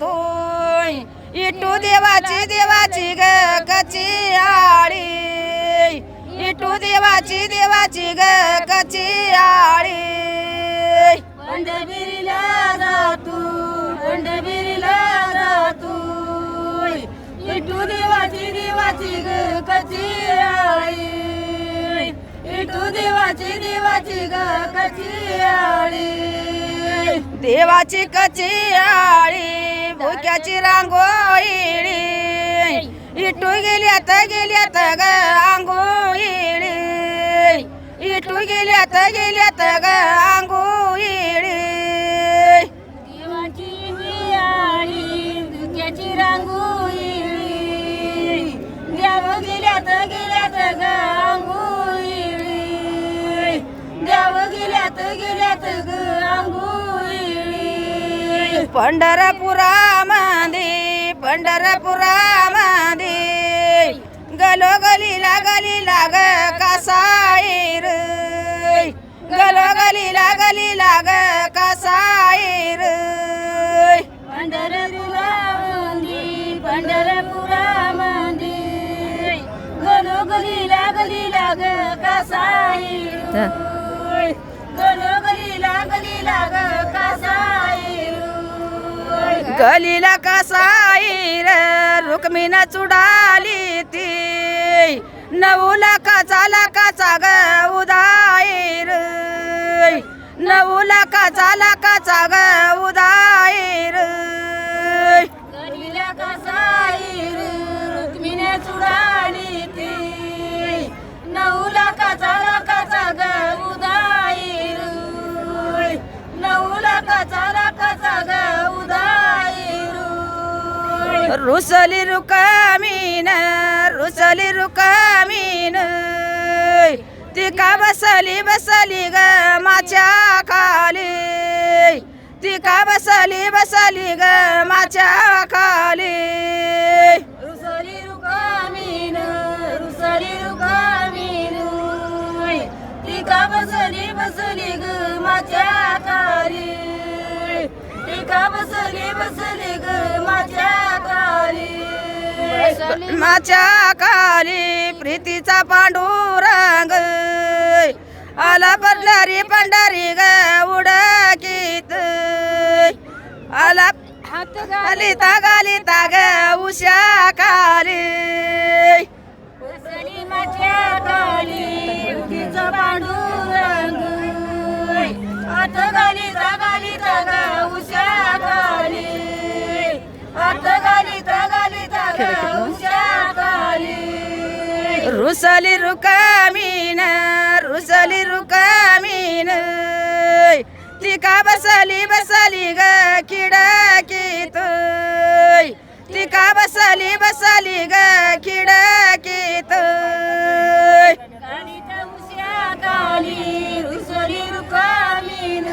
तू इटू देवाची देवाची ग कची आळी. इटू देवाची देवाची ग कची आळी. पंढरपुरीला जातू पंढरपुरीला जातू इटू देवाची देवाची ग कची आळी. देवाची देवाची ग कची आळी? देवाची कची भुक्याची रांगोळी इटू गेल्यात गेल्यात ग आंघोळी इटू गेल्यात गेल्यात ग आंघोळी पंढरपुरा मध्ये पंढरपुरा मध्ये गलो गलीला गलीला ग कसाईर गलो गलीला गलीला ग कसाईर पंढरपुरामध्ये पंढरपुरामध्ये गणोगली लागली लाग कसाई गणोगली लागली लाग गलीला कसाईर रुक्मिणा चुडाली ती. नऊ लाखाचा लाखाचा ग उदाईर. नऊ लाखाचा लाखाचा ग उदा रुसली रुकामीन रुसली रुकामीन ती का बसली बसली ग माच्या खाली? ती का बसली बसली ग माच्या खाली? रुसली रुकामीन रुसली रुकामीन ती का बसली बसली ग माझ्या खाली? ती का बसली बसली ग माझ्या खाली माच्या खाली प्रीतीचा पांडुरंग. आला पंढरी पंढरी ग उडकीत. आला गालिता गालिता ग उषा खाली बसली माझ्या खाली तिचा पांडुरंग. आत गालीचा गालीचा ग उषा खाली गालीचा गालीचा ग उषा खाली रुसली रुकामीन रुसली रुकामीन ती का बसली बसली ग खिडकीत ती का बसली बसली ग खिडकीत गालीचा उषा खाली रुसली रुकामीन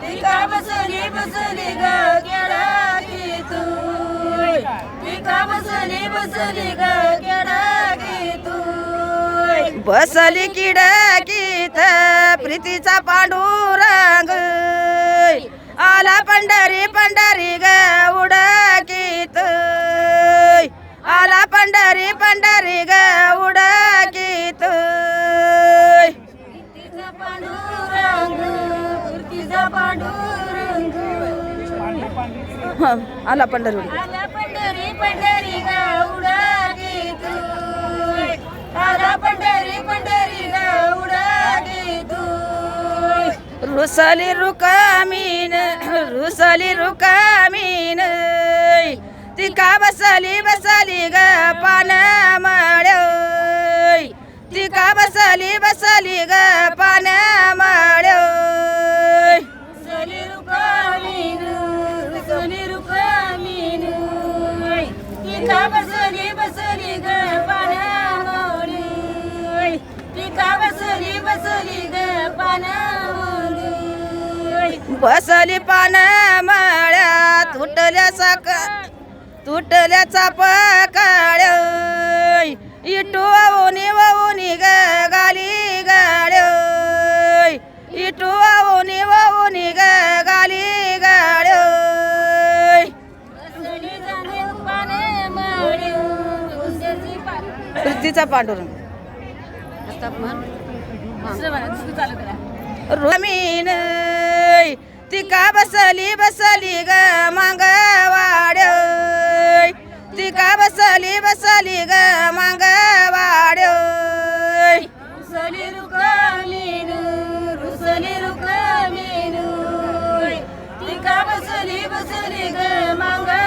तिका बसली बसली ग केळाकीत तिका बसली बसली ग केळाकीत बसली किडकीत प्रीतीचा पांडुरंग. आला पंढरी पंढरी ग उडकीत आला पंढरी पंढरी ग उडकीत हं, आला पंढरी. आला पंढरी पंढरी पंढरी पंढरी गौडा गीतू रुसली रुकामीन रुसली रुकामीन. ती का बसली बसली ग पान माळ ती का बसली बसली ग पान माळ सली रुकामीन सली रुकामीन. टिका बसली बसली बसली पान मळ्या तुटल्या साक तुटल्या चापकाळ्या इटू वहुनी वहुनी ग गाली गाड्या इटू वहुनी वहुनी ग गाली गाड्या पृथ्वीचा पांडुरंग. आता रमीन तिका बसली बसली ग मांग वाड तिका बसली बसली ग मांग वाड रुसली रुकलीन रुसली रुकलीन मांग